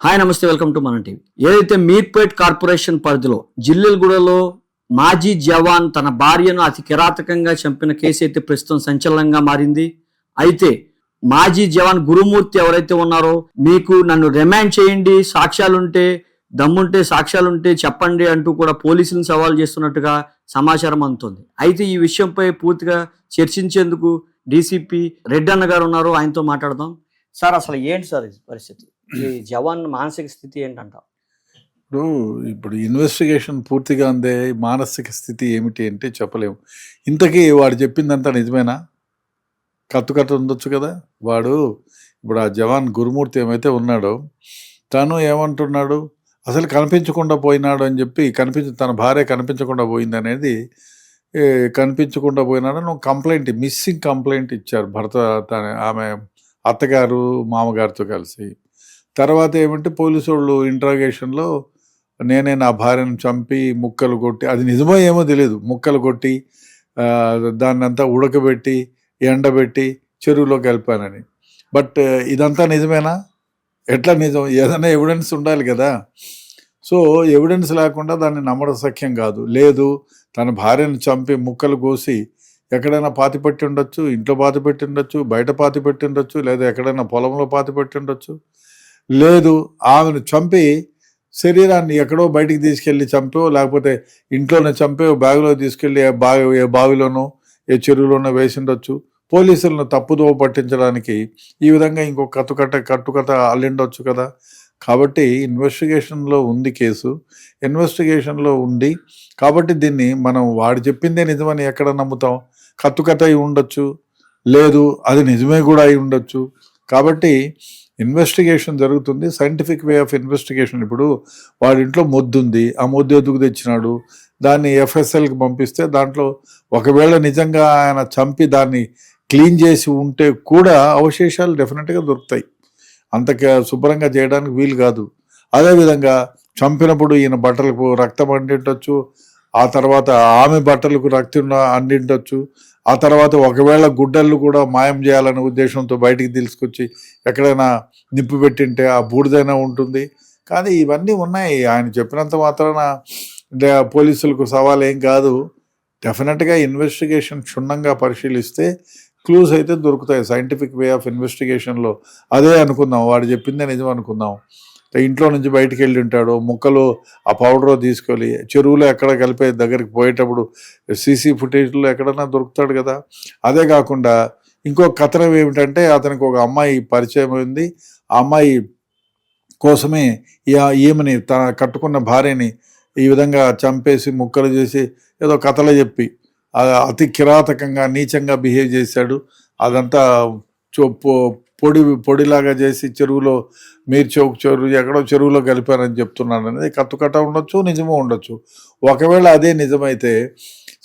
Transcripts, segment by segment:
Hi నమస్తే welcome to మన TV. ఏదైతే మీర్పేట్ కార్పొరేషన్ పరిధిలో జిల్లెలగూడలో మాజీ జవాన్ తన భార్యను అతి కిరాతకంగా చంపిన కేసు అయితే ప్రస్తుతం సంచలనంగా మారింది. అయితే మాజీ జవాన్ గురుమూర్తి ఎవరైతే ఉన్నారో మీకు నన్ను రిమాండ్ చేయండి సాక్ష్యాలుంటే దమ్ముంటే సాక్ష్యాలుంటే చెప్పండి అంటూ కూడా పోలీసులను సవాల్ చేస్తున్నట్టుగా సమాచారం అందుతుంది. అయితే ఈ విషయంపై పూర్తిగా చర్చించేందుకు డీసీపీ రెడ్డి అన్న గారు ఉన్నారు. ఆయనతో మాట్లాడదాం. సార్ అసలు ఏంటి సార్ పరిస్థితి? ఈ జవాన్ మానసిక స్థితి ఏంటంట? ఇప్పుడు ఇప్పుడు ఇన్వెస్టిగేషన్ పూర్తిగా అందే మానసిక స్థితి ఏమిటి అంటే చెప్పలేము. ఇంతకీ వాడు చెప్పిందంతా నిజమేనా? కత్తు కట్ట ఉండొచ్చు కదా? వాడు ఇప్పుడు ఆ జవాన్ గురుమూర్తి ఏమైతే ఉన్నాడో తను ఏమంటున్నాడు? అసలు కనిపించకుండా పోయినాడు అని చెప్పి కనిపించ తన భార్య కనిపించకుండా పోయింది అనేది కనిపించకుండా పోయినాడని ఒక కంప్లైంట్ మిస్సింగ్ కంప్లైంట్ ఇచ్చారు భర్త తన ఆమె అత్తగారు మామగారితో కలిసి. తర్వాత ఏమంటే పోలీసు వాళ్ళు ఇంట్రాగేషన్లో నేనే నా భార్యను చంపి ముక్కలు కొట్టి అది నిజమో ఏమో తెలియదు ముక్కలు కొట్టి దాన్నంతా దాన్ని అంతా ఉడకబెట్టి ఎండబెట్టి చెరువులో కలిపానని. బట్ ఇదంతా నిజమేనా? ఎట్లా నిజం? ఏదైనా ఎవిడెన్స్ ఉండాలి కదా. సో ఎవిడెన్స్ లేకుండా దాన్ని నమ్మడం సఖ్యం కాదు. లేదు తన భార్యను చంపి ముక్కలు కోసి ఎక్కడైనా పాతి పెట్టి ఉండొచ్చు ఇంట్లో పాతి పెట్టి ఉండొచ్చు బయట పాతి పెట్టి ఉండొచ్చు లేదా ఎక్కడైనా పొలంలో పాతి పెట్టి ఉండొచ్చు. లేదు ఆమెను చంపి శరీరాన్ని ఎక్కడో బయటికి తీసుకెళ్ళి చంపో లేకపోతే ఇంట్లోనే చంపే బ్యాగులో తీసుకెళ్ళి ఏ బావి ఏ బావిలోనో ఏ చెరువులోనో వేసిండొచ్చు పోలీసులను తప్పుదోవ పట్టించడానికి ఈ విధంగా ఇంకో కట్టుకట్ట కట్టుకథ అల్లిండొచ్చు కదా. కాబట్టి ఇన్వెస్టిగేషన్లో ఉంది కేసు. ఇన్వెస్టిగేషన్లో ఉంది. కాబట్టి దీన్ని మనం వాడు చెప్పిందే నిజమని ఎక్కడ నమ్ముతాం? కట్టుకథ అయి ఉండొచ్చు. లేదు అది నిజమే కూడా అయి ఉండొచ్చు. కాబట్టి ఇన్వెస్టిగేషన్ జరుగుతుంది. సైంటిఫిక్ వే ఆఫ్ ఇన్వెస్టిగేషన్ ఇప్పుడు వాడింట్లో ఇంట్లో ఆ మొద్దు ఎదుగు తెచ్చినాడు? దాన్ని ఎఫ్ఎస్ఎల్కి పంపిస్తే దాంట్లో ఒకవేళ నిజంగా ఆయన చంపి దాన్ని క్లీన్ చేసి ఉంటే కూడా అవశేషాలు డెఫినెట్గా దొరుకుతాయి. అంత శుభ్రంగా చేయడానికి వీలు కాదు. అదేవిధంగా చంపినప్పుడు ఈయన బట్టలకు రక్తం అంటిండొచ్చు. ఆ తర్వాత ఆమె బట్టలకు రక్తం అందిండొచ్చు ఆ తర్వాత ఒకవేళ గుడ్డళ్ళు కూడా మాయం చేయాలనే ఉద్దేశంతో బయటికి తీసుకొచ్చి ఎక్కడైనా నిప్పు పెట్టింటే ఆ బూడిదైనా ఉంటుంది. కానీ ఇవన్నీ ఉన్నాయి. ఆయన చెప్పినంత మాత్రాన పోలీసులకు సవాల్ ఏం కాదు. డెఫినెట్గా ఇన్వెస్టిగేషన్ క్షుణ్ణంగా పరిశీలిస్తే క్లూస్ అయితే దొరుకుతాయి. సైంటిఫిక్ వే ఆఫ్ ఇన్వెస్టిగేషన్లో అదే అనుకుందాం. వాడు చెప్పిందే నిజం అనుకుందాం. ఇంట్లో నుంచి బయటికి వెళ్ళి ఉంటాడు ముక్కలు ఆ పౌడర్ తీసుకొని చెరువులో ఎక్కడ కలిపే దగ్గరికి పోయేటప్పుడు సీసీ ఫుటేజ్లో ఎక్కడన్నా దొరుకుతాడు కదా. అదే కాకుండా ఇంకో కథనం ఏమిటంటే అతనికి ఒక అమ్మాయి పరిచయం అయింది. ఆ అమ్మాయి కోసమే ఈమెని తన కట్టుకున్న భార్యని ఈ విధంగా చంపేసి ముక్కలు చేసి ఏదో కథలు చెప్పి అతి కిరాతకంగా నీచంగా బిహేవ్ చేశాడు. అదంతా చొప్పు పొడి పొడిలాగా చేసి చెరువులో మీరు చౌక్ చెరువు ఎక్కడో చెరువులో కలిపారని చెప్తున్నాను అనేది కట్టుకట్ట ఉండొచ్చు నిజమో ఉండొచ్చు. ఒకవేళ అదే నిజమైతే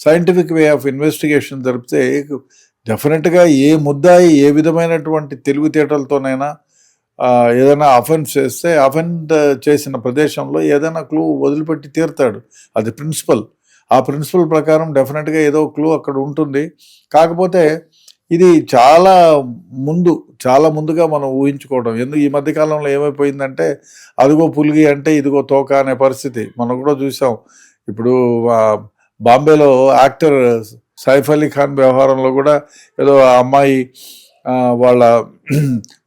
సైంటిఫిక్ వే ఆఫ్ ఇన్వెస్టిగేషన్ జరిపితే డెఫినెట్గా ఏ ముద్దాయి ఏ విధమైనటువంటి తెలివితేటలతోనైనా ఏదైనా అఫెన్స్ చేస్తే అఫెండ్ చేసిన ప్రదేశంలో ఏదైనా క్లూ వదిలిపెట్టి తీరుతాడు. అది ప్రిన్సిపల్ ఆ ప్రిన్సిపల్ ప్రకారం డెఫినెట్గా ఏదో క్లూ అక్కడ ఉంటుంది. కాకపోతే ఇది చాలా ముందు చాలా ముందుగా మనం ఊహించుకోవడం. ఎందుకు ఈ మధ్యకాలంలో ఏమైపోయిందంటే అదిగో పులిగి అంటే ఇదిగో తోక అనే పరిస్థితి. మనం కూడా చూసాం. ఇప్పుడు బాంబేలో యాక్టర్ సైఫ్ అలీ ఖాన్ వ్యవహారంలో కూడా ఏదో అమ్మాయి వాళ్ళ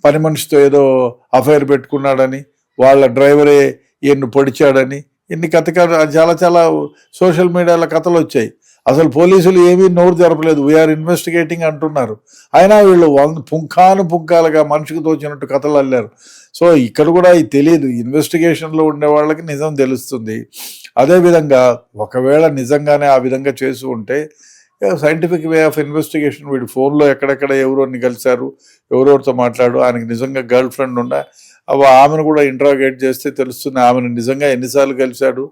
పని మనిషితో ఏదో అఫైర్ పెట్టుకున్నాడని వాళ్ళ డ్రైవరే ఈయన్ని పొడిచాడని ఇన్ని కథ- చాలా చాలా సోషల్ మీడియాలో కథలు వచ్చాయి. అసలు పోలీసులు ఏమీ నోరు జరపలేదు వీఆర్ ఇన్వెస్టిగేటింగ్ అంటున్నారు. అయినా వీళ్ళు వంద పుంఖాను పుంఖాలుగా మనిషికి తోచినట్టు కథలు అల్లారు. సో ఇక్కడ కూడా ఇది తెలియదు ఇన్వెస్టిగేషన్లో ఉండే వాళ్ళకి నిజం తెలుస్తుంది. అదేవిధంగా ఒకవేళ నిజంగానే ఆ విధంగా చేసి ఉంటే సైంటిఫిక్ వే ఆఫ్ ఇన్వెస్టిగేషన్ వీడు ఫోన్లో ఎక్కడెక్కడ ఎవరోని కలిశారు ఎవరెవరితో మాట్లాడు ఆయనకి నిజంగా గర్ల్ ఫ్రెండ్ ఉందా? అవి ఆమెను కూడా ఇంట్రాగేట్ చేస్తే తెలుస్తుంది ఆమెను నిజంగా ఎన్నిసార్లు కలిశాడు?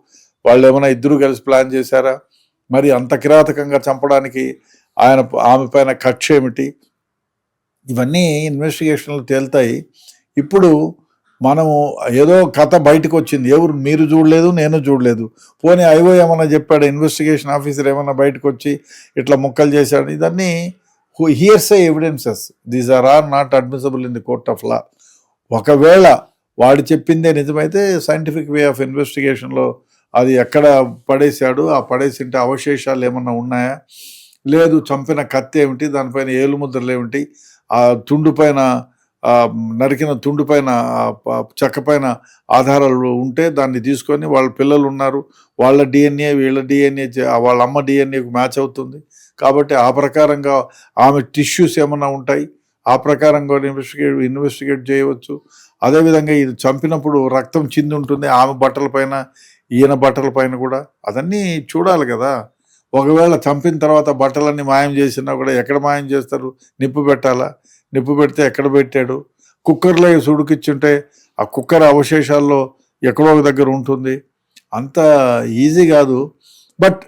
వాళ్ళు ఏమైనా ఇద్దరు కలిసి ప్లాన్ చేశారా? మరి అంత కిరాతకంగా చంపడానికి ఆయన ఆమె పైన కక్ష ఏమిటి? ఇవన్నీ ఇన్వెస్టిగేషన్లు తేలుతాయి. ఇప్పుడు మనము ఏదో కథ బయటకు వచ్చింది ఎవరు మీరు చూడలేదు నేను చూడలేదు. పోనీ ఐవో ఏమన్నా చెప్పాడు? ఇన్వెస్టిగేషన్ ఆఫీసర్ ఏమన్నా బయటకు వచ్చి ఇట్లా ముక్కలు చేశాడు? ఇదన్నీ hearsay evidences these are are not admissible in the court of law ఒకవేళ వాడు చెప్పిందే నిజమైతే సైంటిఫిక్ వే ఆఫ్ ఇన్వెస్టిగేషన్లో అది ఎక్కడ పడేశాడు ఆ పడేసింటే అవశేషాలు ఏమన్నా ఉన్నాయా? లేదు చంపిన కత్తి ఏమిటి? దానిపైన ఏలు ముద్రలు ఏమిటి? ఆ తుండు పైన నరికిన తుండు పైన చెక్క పైన ఆధారాలు ఉంటే దాన్ని తీసుకొని వాళ్ళ పిల్లలు ఉన్నారు. వాళ్ళ డిఎన్ఏ వీళ్ళ డిఎన్ఏ వాళ్ళ అమ్మ డిఎన్ఏకు మ్యాచ్ అవుతుంది. కాబట్టి ఆ ప్రకారంగా ఆమె టిష్యూస్ ఏమైనా ఉంటాయి? ఆ ప్రకారంగా ఇన్వెస్టిగేట్ ఇన్వెస్టిగేట్ చేయవచ్చు. అదేవిధంగా ఇది చంపినప్పుడు రక్తం చింది ఉంటుంది ఆమె బట్టల పైన ఈయన బట్టల పైన కూడా అదన్నీ చూడాలి కదా. ఒకవేళ చంపిన తర్వాత బట్టలన్నీ మాయం చేసినా కూడా ఎక్కడ మాయం చేస్తారు? నిప్పు పెట్టాలా? నిప్పు పెడితే ఎక్కడ పెట్టాడు? కుక్కర్లో వేసి ఆ కుక్కర్ అవశేషాల్లో ఎక్కడో ఒక దగ్గర ఉంటుంది. అంత ఈజీ కాదు. బట్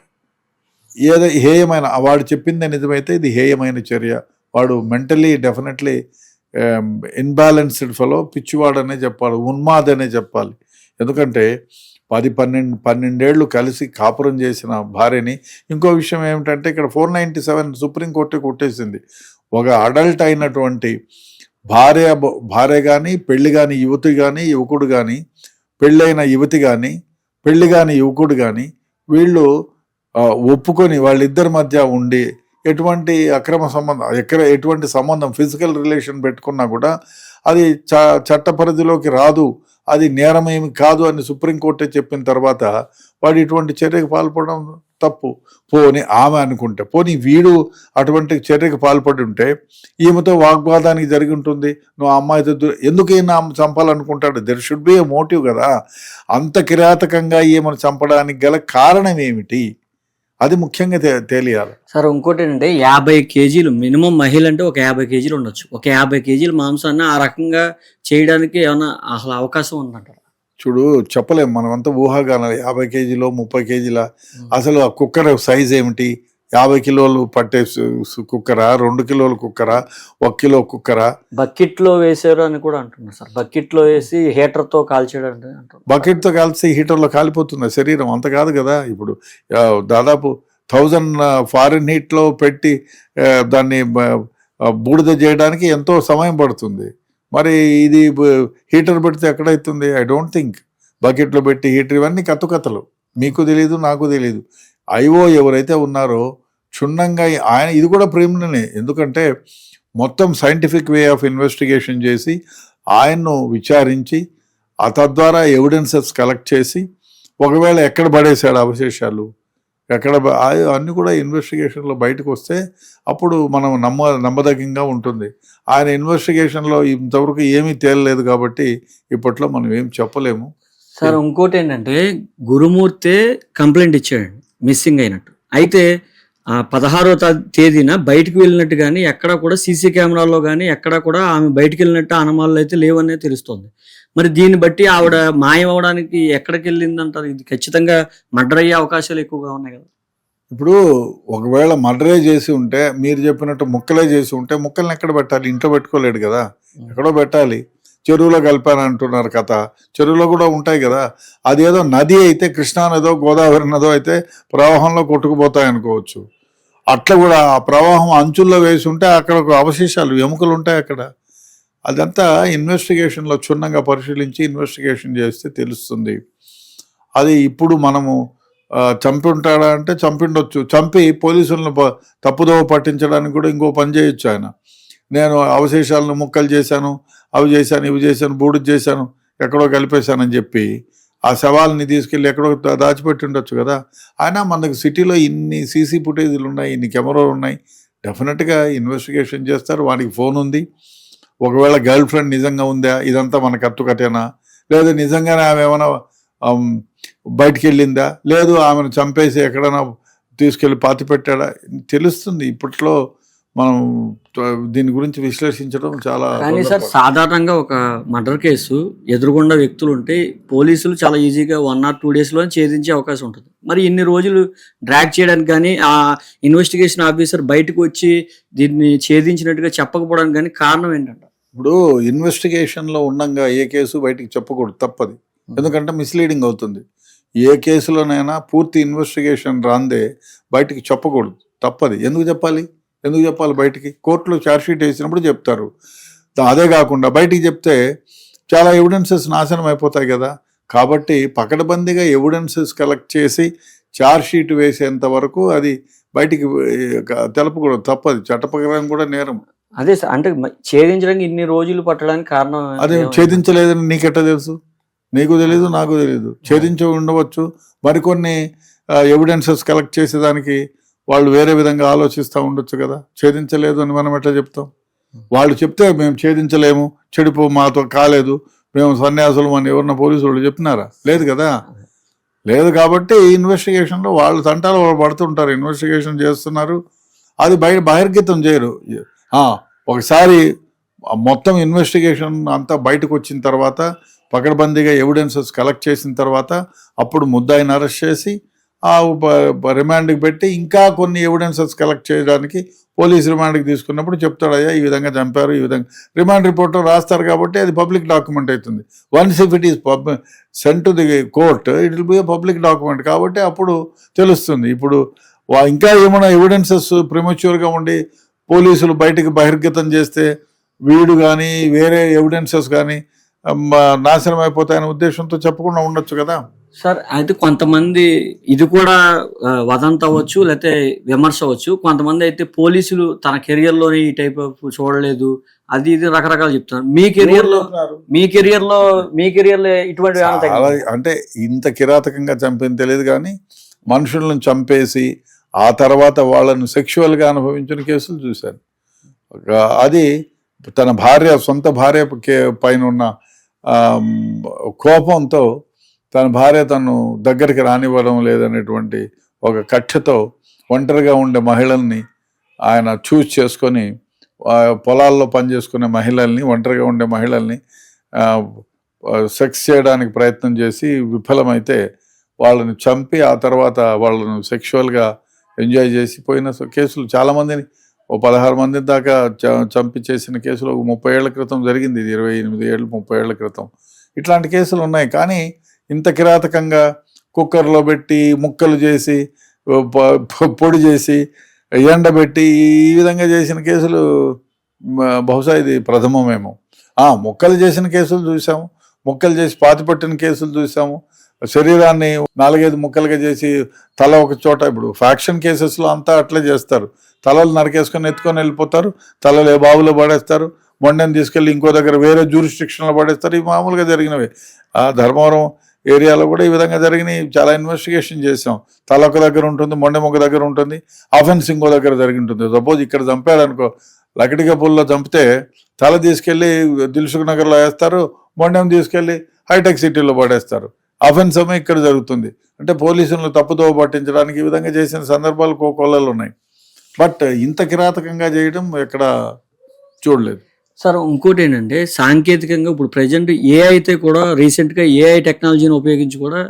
ఏదో హేయమైన వాడు చెప్పిందే నిజమైతే ఇది హేయమైన చర్య. వాడు మెంటలీ డెఫినెట్లీ ఇన్బ్యాలెన్స్డ్ ఫలో పిచ్చివాడనే చెప్పాలి ఉన్మాదనే చెప్పాలి. ఎందుకంటే పది పన్నెండు పన్నెండేళ్ళు కలిసి కాపురం చేసిన భార్యని ఇంకో విషయం ఏమిటంటే ఇక్కడ ఫోర్ నైంటీ సెవెన్ సుప్రీంకోర్టు కొట్టేసింది. ఒక అడల్ట్ అయినటువంటి భార్య భార్య కానీ పెళ్ళి కానీ యువతి కానీ యువకుడు కానీ పెళ్ళైన యువతి కానీ పెళ్ళి కానీ యువకుడు కానీ వీళ్ళు ఒప్పుకొని వాళ్ళిద్దరి మధ్య ఉండి ఎటువంటి అక్రమ సంబంధం ఎక్కడ ఎటువంటి సంబంధం ఫిజికల్ రిలేషన్ పెట్టుకున్నా కూడా అది చ చట్ట పరిధిలోకి రాదు. అది నేరం ఏమి కాదు అని సుప్రీంకోర్టే చెప్పిన తర్వాత వాడు ఇటువంటి చర్యకు పాల్పడడం తప్పు. పోని ఆమె అనుకుంటే పోనీ వీడు అటువంటి చర్యకు పాల్పడి ఉంటే ఈమెతో వాగ్వాదానికి జరిగి ఉంటుంది. నువ్వు ఆ అమ్మాయితో ఎందుకైనా ఆమె చంపాలనుకుంటాడు? There should be a motive కదా. అంత కిరాతకంగా ఈమెను చంపడానికి గల కారణం ఏమిటి? అది ముఖ్యంగా తెలియాలి. సార్ ఇంకోటి ఏంటంటే యాభై కేజీలు మినిమం మహిళ అంటే ఒక యాభై కేజీలు ఉండొచ్చు. ఒక యాభై కేజీల మాంసాన్ని ఆ రకంగా చేయడానికి ఏమైనా అసలు అవకాశం ఉందంటారా? చూడు చెప్పలేం. మనమంతా ఊహాగానం యాభై కేజీలో ముప్పై కేజీల అసలు ఆ కుక్కర్ సైజ్ ఏమిటి యాభై కిలోలు పట్టే కుక్కరా? రెండు కిలోల కుక్కరా? ఒక కిలో కుక్కరా? బకెట్లో వేసారు అని కూడా అంటున్నారు సార్. బకెట్లో వేసి హీటర్తో కాల్చేయడం బకెట్తో కాల్చి హీటర్లో కాలిపోతుంది శరీరం. అంత కాదు కదా. ఇప్పుడు దాదాపు థౌజండ్ ఫారిన్ హీట్లో పెట్టి దాన్ని బూడిద చేయడానికి ఎంతో సమయం పడుతుంది. మరి ఇది హీటర్ పెడితే ఎక్కడైతుంది? I don't think. బకెట్లో పెట్టి హీటర్ ఇవన్నీ కథ కథలు మీకు తెలియదు నాకు తెలియదు ఐఓ ఎవరైతే ఉన్నారో క్షుణ్ణంగా ఆయన ఇది కూడా ప్రేమనే ఎందుకంటే మొత్తం సైంటిఫిక్ వే ఆఫ్ ఇన్వెస్టిగేషన్ చేసి ఆయన్ను విచారించి ఆ తద్వారా ఎవిడెన్సెస్ కలెక్ట్ చేసి ఒకవేళ ఎక్కడ పడేశాడు అవశేషాలు ఎక్కడ అన్నీ అన్ని కూడా ఇన్వెస్టిగేషన్లో బయటకు వస్తే అప్పుడు మనం నమ్మ నమ్మదగ్గంగా ఉంటుంది. ఆయన ఇన్వెస్టిగేషన్లో ఇంతవరకు ఏమీ తేలలేదు కాబట్టి ఇప్పట్లో మనం ఏం చెప్పలేము. సార్ ఇంకోటి ఏంటంటే గురుమూర్తే కంప్లైంట్ ఇచ్చాడు మిస్సింగ్ అయినట్టు. అయితే ఆ పదహారో తా- తేదీన బయటికి వెళ్ళినట్టు కానీ ఎక్కడ కూడా సీసీ కెమెరాల్లో కానీ ఎక్కడ కూడా ఆమె బయటికి వెళ్ళినట్టు అనుమానాలు అయితే లేవనే తెలుస్తుంది. మరి దీన్ని బట్టి ఆవిడ మాయం అవడానికి ఎక్కడికి వెళ్ళింది అంటారు ఇది ఖచ్చితంగా మర్డర్ అయ్యే అవకాశాలు ఎక్కువగా ఉన్నాయి కదా. ఇప్పుడు ఒకవేళ మర్డరే చేసి ఉంటే మీరు చెప్పినట్టు ముక్కలే చేసి ఉంటే ముక్కల్ని ఎక్కడ పెట్టాలి? ఇంట్లో పెట్టుకోలేడు కదా. ఎక్కడో పెట్టాలి. చెరువులో కలిపాను అంటున్నారు కథ. చెరువులో కూడా ఉంటాయి కదా. అదేదో నది అయితే కృష్ణా నదో గోదావరి నదో అయితే ప్రవాహంలో కొట్టుకుపోతాయి అనుకోవచ్చు. అట్లా కూడా ఆ ప్రవాహం అంచుల్లో వేసి ఉంటే అక్కడ ఒక అవశేషాలు ఎముకలు ఉంటాయి అక్కడ. అదంతా ఇన్వెస్టిగేషన్లో క్షుణ్ణంగా పరిశీలించి ఇన్వెస్టిగేషన్ చేస్తే తెలుస్తుంది. అది ఇప్పుడు మనము చంపి ఉంటాడా అంటే చంపిండొచ్చు. చంపి పోలీసులను ప- తప్పుదోవ పట్టించడానికి కూడా ఇంకో పని చేయొచ్చు ఆయన. నేను అవశేషాలను ముక్కలు చేశాను. అవి చేశాను ఇవి చేశాను బూడు చేశాను ఎక్కడో కలిపేశానని చెప్పి ఆ శవాలని తీసుకెళ్ళి ఎక్కడో దాచిపెట్టి ఉండొచ్చు కదా. అయినా మనకు సిటీలో ఇన్ని సీసీ ఫుటేజీలు ఉన్నాయి ఇన్ని కెమెరాలు ఉన్నాయి డెఫినెట్గా ఇన్వెస్టిగేషన్ చేస్తారు వానికి ఫోన్ ఉంది. ఒకవేళ గర్ల్ ఫ్రెండ్ నిజంగా ఉందా ఇదంతా మన కట్టు కట్టేనా లేదా నిజంగానే ఆమె ఏమైనా బయటికి వెళ్ళిందా లేదు ఆమెను చంపేసి ఎక్కడైనా తీసుకెళ్ళి పాతి పెట్టాడా తెలుస్తుంది. ఇప్పట్లో మనం దీని గురించి విశ్లేషించడం చాలా కానీ సార్ సాధారణంగా ఒక మర్డర్ కేసు ఎదురుగుండా వ్యక్తులు ఉంటే పోలీసులు చాలా ఈజీగా వన్ ఆర్ టూ డేస్లో ఛేదించే అవకాశం ఉంటుంది. మరి ఇన్ని రోజులు డ్రాగ్ చేయడానికి కానీ ఆ ఇన్వెస్టిగేషన్ ఆఫీసర్ బయటకు వచ్చి దీన్ని ఛేదించినట్టుగా చెప్పకపోవడానికి కానీ కారణం ఏంటంటే? ఇప్పుడు ఇన్వెస్టిగేషన్లో ఉండంగా ఏ కేసు బయటికి చెప్పకూడదు తప్పది. ఎందుకంటే మిస్లీడింగ్ అవుతుంది. ఏ కేసులోనైనా పూర్తి ఇన్వెస్టిగేషన్ రాందే బయటికి చెప్పకూడదు తప్పది. ఎందుకు చెప్పాలి? ఎందుకు చెప్పాలి బయటికి? కోర్టులో ఛార్జ్షీట్ వేసినప్పుడు చెప్తారు. అదే కాకుండా బయటికి చెప్తే చాలా ఎవిడెన్సెస్ నాశనం అయిపోతాయి కదా. కాబట్టి పకడ్బందీగా ఎవిడెన్సెస్ కలెక్ట్ చేసి చార్జ్ షీట్ వేసేంత వరకు అది బయటికి తెలపకూడదు తప్పది. చట్టప్రకారం కూడా నేరం. అదే సార్ అంటే ఛేదించడానికి ఇన్ని రోజులు పట్టడానికి కారణం అదే ఛేదించలేదని నీకెట్టా తెలుసు? నీకు తెలియదు నాకు తెలియదు ఛేదించి ఉండవచ్చు. మరికొన్ని ఎవిడెన్సెస్ కలెక్ట్ చేసేదానికి వాళ్ళు వేరే విధంగా ఆలోచిస్తూ ఉండొచ్చు కదా? ఛేదించలేదు అని మనం ఎట్లా చెప్తాం? వాళ్ళు చెప్తే మేము ఛేదించలేము చెడిపో మాతో కాలేదు మేము సన్యాసులు అని ఎవరిన పోలీసు వాళ్ళు చెప్పినారా? లేదు కదా? లేదు కాబట్టి ఇన్వెస్టిగేషన్లో వాళ్ళు తంటాలు వాళ్ళు పడుతుంటారు ఇన్వెస్టిగేషన్ చేస్తున్నారు. అది బయట బహిర్గతం చేయరు. ఒకసారి మొత్తం ఇన్వెస్టిగేషన్ అంతా బయటకు వచ్చిన తర్వాత పకడ్బందీగా ఎవిడెన్సెస్ కలెక్ట్ చేసిన తర్వాత అప్పుడు ముద్దాయిని అరెస్ట్ చేసి రిమాండ్కి పెట్టి ఇంకా కొన్ని ఎవిడెన్సెస్ కలెక్ట్ చేయడానికి పోలీస్ రిమాండ్కి తీసుకున్నప్పుడు చెప్తాడు అయ్యా ఈ విధంగా చంపారు ఈ విధంగా రిమాండ్ రిపోర్ట్ రాస్తారు కాబట్టి అది పబ్లిక్ డాక్యుమెంట్ అవుతుంది. Once if it is pub sent to the court it will be public document కాబట్టి అప్పుడు తెలుస్తుంది. ఇప్పుడు ఇంకా ఏమైనా ఎవిడెన్సెస్ ప్రిమచ్యూర్గా ఉండి పోలీసులు బయటకు బహిర్గతం చేస్తే వీడు కానీ వేరే ఎవిడెన్సెస్ కానీ నాశనం అయిపోతాయనే ఉద్దేశంతో చెప్పకుండా ఉండొచ్చు కదా? సార్ అయితే కొంతమంది ఇది కూడా వదంతి అవ్వచ్చు లేకపోతే విమర్శ అవ్వచ్చు. కొంతమంది అయితే పోలీసులు తన కెరియర్లోనే ఈ టైప్ చూడలేదు. అది ఇది రకరకాలు చెప్తున్నారు. మీ కెరియర్లో మీ కెరియర్లో మీ కెరియర్లో ఇటువంటి? అంటే ఇంత కిరాతకంగా చంపింది తెలియదు కానీ మనుషులను చంపేసి ఆ తర్వాత వాళ్ళను సెక్షువల్గా అనుభవించిన కేసులు చూశాను. అది తన భార్య సొంత భార్య పైన ఉన్న కోపంతో తన భార్య తను దగ్గరికి రానివ్వడం లేదనేటువంటి ఒక కక్షతో ఒంటరిగా ఉండే మహిళల్ని ఆయన చూస్ చేసుకొని ఆ, పొలాల్లో పనిచేసుకునే మహిళల్ని ఒంటరిగా ఉండే మహిళల్ని సెక్స్ చేయడానికి ప్రయత్నం చేసి విఫలమైతే వాళ్ళని చంపి ఆ తర్వాత వాళ్ళను సెక్షువల్గా ఎంజాయ్ చేసి పోయిన కేసులు చాలామందిని ఓ పదహారు మంది దాకా చంపి చేసిన కేసులు ఒక ముప్పై ఏళ్ళ క్రితం జరిగింది ఇది ఇరవై ఎనిమిది ఏళ్ళు ముప్పై ఏళ్ళ క్రితం. ఇట్లాంటి కేసులు ఉన్నాయి. కానీ ఇంత కిరాతకంగా కుక్కర్లో పెట్టి ముక్కలు చేసి పొడి చేసి ఎండబెట్టి ఈ విధంగా చేసిన కేసులు బహుశా ఇది ప్రథమమేమో. ఆ, ముక్కలు చేసిన కేసులు చూసాము. ముక్కలు చేసి పాతిపట్టిన కేసులు చూసాము. శరీరాన్ని నాలుగైదు ముక్కలుగా చేసి తల ఒక చోట ఇప్పుడు ఫ్యాక్షన్ కేసెస్లో అంతా అట్లే చేస్తారు. తలలు నరికేసుకొని ఎత్తుకొని వెళ్ళిపోతారు. తలలు ఏ బావులో పడేస్తారు. మొండని తీసుకెళ్ళి ఇంకో దగ్గర వేరే జ్యూరిస్ట్రిక్షన్లో పడేస్తారు. ఇవి మామూలుగా జరిగినవి. ఆ ధర్మవరం ఏరియాలో కూడా ఈ విధంగా జరిగినాయి. చాలా ఇన్వెస్టిగేషన్ చేసాం తల ఒక దగ్గర ఉంటుంది మొండెం ఒక దగ్గర ఉంటుంది అఫెన్స్ ఇంకో దగ్గర జరిగి ఉంటుంది. సపోజ్ ఇక్కడ చంపాడు అనుకో లకడిగా పుల్లో చంపితే తల తీసుకెళ్ళి దిల్సుఖ్ నగర్లో వేస్తారు మొండెం తీసుకెళ్ళి హైటెక్ సిటీలో పడేస్తారు. అఫెన్స్ ఏమో ఇక్కడ జరుగుతుంది. అంటే పోలీసులను తప్పుదోవ పట్టించడానికి ఈ విధంగా చేసిన సందర్భాలు కోకొల్లలు ఉన్నాయి. బట్ ఇంత కిరాతకంగా చేయడం ఎక్కడ చూడలేదు. సార్ ఇంకోటి ఏంటంటే సాంకేతికంగా ఇప్పుడు ప్రజెంట్ ఏ అయితే కూడా రీసెంట్గా ఏఐ టెక్నాలజీని ఉపయోగించి కూడా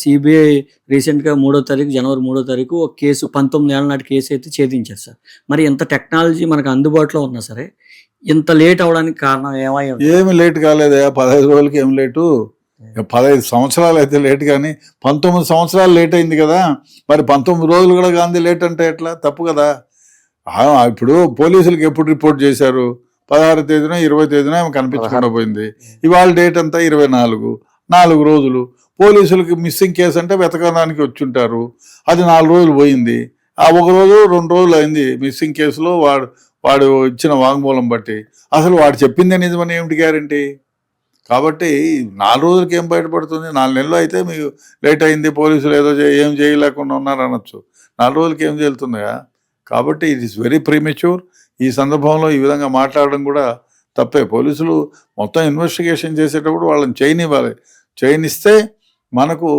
సిబిఐ రీసెంట్గా మూడో తారీఖు జనవరి మూడో తారీఖు ఒక కేసు పంతొమ్మిది ఏళ్ళ నాటి కేసు అయితే ఛేదించారు సార్. మరి ఇంత టెక్నాలజీ మనకు అందుబాటులో ఉన్నా సరే ఇంత లేట్ అవడానికి కారణం ఏమై? ఏమి లేట్ కాలేదా పదహైదు రోజులకి ఏం లేటు? పదహైదు సంవత్సరాలు అయితే లేట్ కానీ పంతొమ్మిది సంవత్సరాలు లేట్ అయింది కదా మరి పంతొమ్మిది రోజులు కూడా గాంధీ లేట్ అంటే ఎట్లా? తప్పు కదా. ఇప్పుడు పోలీసులకు ఎప్పుడు రిపోర్ట్ చేశారు? పదహారు తేదీన ఇరవై తేదీన ఆమె కనిపించకుండా పోయింది. ఇవాళ డేట్ అంతా ఇరవై నాలుగు నాలుగు రోజులు. పోలీసులకి మిస్సింగ్ కేసు అంటే వెతకడానికి వచ్చుంటారు. అది నాలుగు రోజులు పోయింది. ఆ ఒక రోజు రెండు రోజులు అయింది మిస్సింగ్ కేసులో వాడు వాడు ఇచ్చిన వాంగ్మూలం బట్టి. అసలు వాడు చెప్పిందే నిజమని ఏమిటి గ్యారంటీ కాబట్టి నాలుగు రోజులకి ఏం బయటపడుతుంది? నాలుగు నెలలు అయితే మీకు లేట్ అయింది పోలీసులు ఏదో ఏం చేయలేకుండా ఉన్నారు అనొచ్చు. నాలుగు రోజులకి ఏం చెల్తుందా కాబట్టి ఇట్ ఈస్ వెరీ ప్రీమెచ్యూర్ ఈ సందర్భంలో ఈ విధంగా మాట్లాడడం కూడా తప్పే. పోలీసులు మొత్తం ఇన్వెస్టిగేషన్ చేసేటప్పుడు వాళ్ళని చేయనివ్వాలి. చేయనిస్తే మనకు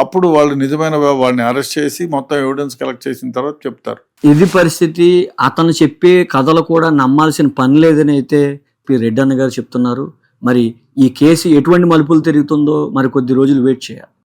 అప్పుడు వాళ్ళు నిజమైన వాళ్ళని అరెస్ట్ చేసి మొత్తం ఎవిడెన్స్ కలెక్ట్ చేసిన తర్వాత చెప్తారు. ఇది పరిస్థితి. అతను చెప్పే కథలు కూడా నమ్మాల్సిన పని లేదని అయితే పి. రెడ్డి అన్న గారు చెప్తున్నారు. మరి ఈ కేసు ఎటువంటి మలుపులు తిరుగుతుందో మరి కొద్ది రోజులు వెయిట్ చేయాలి.